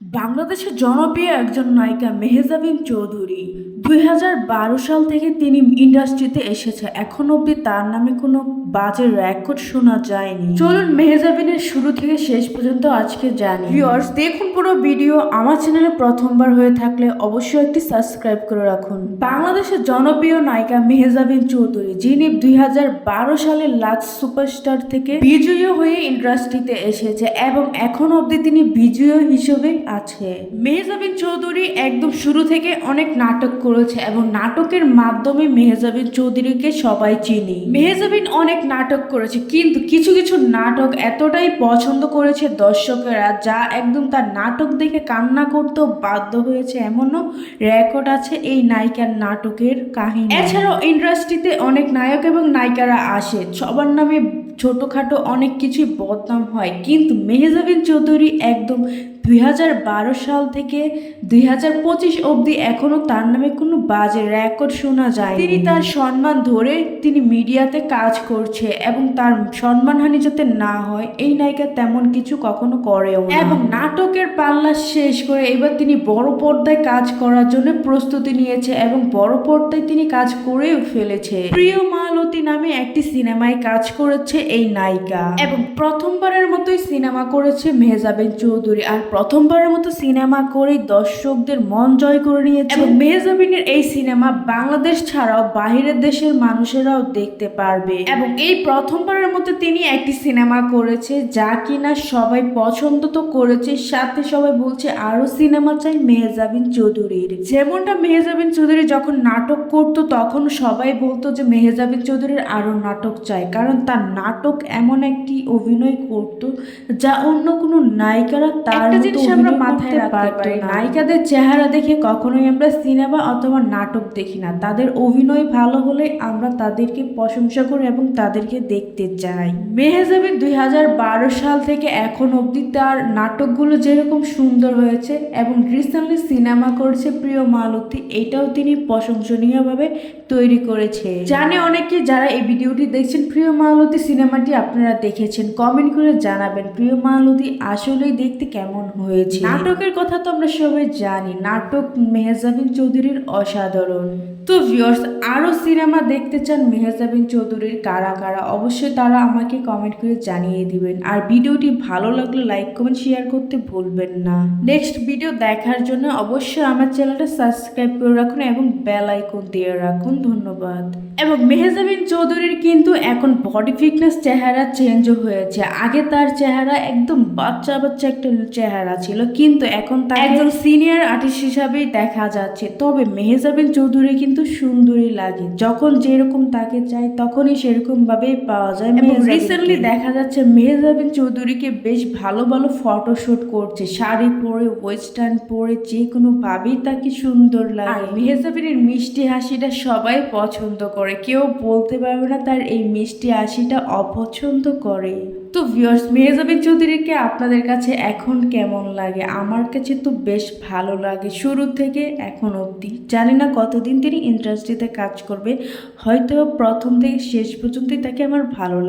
বাংলাদেশের জনপ্রিয় একজন নায়িকা মেহজাবিন চৌধুরী। দুই হাজার বারো সাল থেকে তিনি ইন্ডাস্ট্রিতে এসেছে। এখন অবধি তার নামে কোনো বাজে রেকর্ড শোনা যায়নি। চলুন মেহজাবিনের শুরু থেকে শেষ পর্যন্ত আজকে জানি। ভিউয়ার্স, দেখুন পুরো ভিডিও। আমার চ্যানেলে প্রথমবার হয়ে থাকলে অবশ্যই একটি সাবস্ক্রাইব করে রাখুন। বাংলাদেশের জনপ্রিয় নায়িকা মেহজাবিন চৌধুরী, যিনি দুই হাজার বারো সালে লাক্স সুপারস্টার থেকে বিজয়ী হয়ে ইন্ডাস্ট্রিতে এসেছে এবং এখন অবধি তিনি বিজয়ী হিসেবে আছে। মেহজাবিন চৌধুরী একদম শুরু থেকে অনেক নাটক করেছে এবং নাটকের মাধ্যমে মেহজাবিন চৌধুরীকে সবাই চিনি। মেহজাবিন অনেক নাটক করেছে, কিন্তু কিছু কিছু নাটক এতটাই পছন্দ করেছে দর্শকেরা যা একদম তার নাটক দেখে কান্না করতেও বাধ্য হয়েছে। এমনও রেকর্ড আছে এই নায়িকার নাটকের কাহিনী। এছাড়াও ইন্ডাস্ট্রিতে অনেক নায়ক এবং নায়িকারা আসে, সবার নামে ছোটোখাটো অনেক কিছুই বদনাম হয়, কিন্তু মেহজাবিন চৌধুরী একদম দুই হাজার বারো সাল থেকে দুই হাজার পঁচিশ অবধি এখনও তার নামে কোনো বাজে রেকর্ড শোনা যায় তিনি তার সম্মান ধরে তিনি মিডিয়াতে কাজ করছে এবং তার সম্মানহানি যাতে না হয় এই নায়িকা তেমন কিছু কখনো করেও। এবং নাটকের পাল্লা শেষ করে এবার তিনি বড় পর্দায় কাজ করার জন্য প্রস্তুতি নিয়েছে এবং বড় পর্দায় তিনি কাজ করেও ফেলেছে। প্রিয় মালতী নামে একটি সিনেমায় কাজ করেছে এই নায়িকা। এবং প্রথমবারের মতোই সিনেমা করেছে মেহজাবিন চৌধুরী আর প্রথমবারের মতো সিনেমা করে দর্শকদের মন জয় করে নিয়েছে। এবং মেহজাবিনের এই সিনেমা বাংলাদেশ ছাড়াও বাহিরের দেশের মানুষেরাও দেখতে পারবে। এবং এই প্রথমবারের মতো তিনি একটি সিনেমা করেছে যা কিনা সবাই পছন্দ তো করেছে সাথে সবাই বলছে আরও সিনেমা চাই মেহজাবিন চৌধুরীর। যেমনটা মেহজাবিন চৌধুরী যখন নাটক করতো তখন সবাই বলতো যে মেহজাবিন চৌধুরীর আরও নাটক চাই কারণ তার নাটক এমন একটি অভিনয় করত যা অন্য কোনো নায়িকারা তার জিনিস আমরা মাথায় রাখতে পারি। নায়িকাদের চেহারা দেখে কখনোই আমরা সিনেমা অথবা নাটক দেখি না। তাদের অভিনয় ভালো হলে আমরা তাদেরকে প্রশংসা করি এবং তাদেরকে দেখতে চাই। মেহেজাবিন দুই সাল থেকে এখন অবধি তার নাটকগুলো যেরকম সুন্দর হয়েছে এবং রিসেন্টলি সিনেমা করছে প্রিয় মালতী এটাও তিনি প্রশংসনীয়ভাবে তৈরি করেছে। জানে অনেকে যারা এই ভিডিওটি দেখছেন প্রিয় মালতী সিনেমাটি আপনারা দেখেছেন। কমেন্ট করে জানাবেন প্রিয় মালতী আসলেই দেখতে কেমন হয়েছে। নাটকের কথা তো আমরা সবাই জানি। নাটক মেহজাবিন চৌধুরীর অসাধারণ। তো ভিউয়ার্স আরও সিনেমা দেখতে চান মেহজাবিন চৌধুরীর কারা কারা অবশ্যই তারা আমাকে কমেন্ট করে জানিয়ে দিবেন। আর ভিডিওটি ভালো লাগলে লাইক কমেন্ট শেয়ার করতে ভুলবেন না। নেক্সট ভিডিও দেখার জন্য অবশ্যই আমার চ্যানেলটা সাবস্ক্রাইব করে রাখুন এবং বেল আইকন দিয়ে রাখুন। ধন্যবাদ। এবং মেহজাবিন চৌধুরীর কিন্তু এখন বডি ফিটনেস চেহারা চেঞ্জও হয়েছে। আগে তার চেহারা একদম বাচ্চা বাচ্চা একটা চেহারা ছিল কিন্তু এখন তার একজন সিনিয়র আর্টিস্ট হিসাবেই দেখা যাচ্ছে। তবে মেহজাবিন চৌধুরী কিন্তু সুন্দরী লাগে। যখন যেরকম তাকে চাই তখনই সেরকম ভাবেই পাওয়া যায় এবং রিসেন্টলি দেখা যাচ্ছে মেহজাবিন চৌধুরীকে বেশ ভালো ভালো ফটোশুট করছে। শাড়ি পরে ওয়েস্টার্ন পরে যে কোনো ভাবেই তাকে সুন্দর লাগে। মেহজাবিনের মিষ্টি হাসিটা সবাই পছন্দ করে। কেউ বলতে পারবে না তার এই মিষ্টি হাসিটা অপছন্দ করে। তো ভিউয়ার্স মেহজাবিন চৌধুরীকে আপনাদের কাছে এখন কেমন লাগে? আমার কাছে তো বেশ ভালো লাগে। শুরু থেকে এখন অবধি। জানি না কতদিন তিনি ইন্ডাস্ট্রিতে কাজ করবে। হয়তো প্রথম থেকে শেষ পর্যন্তই তাকে আমার ভালো লাগে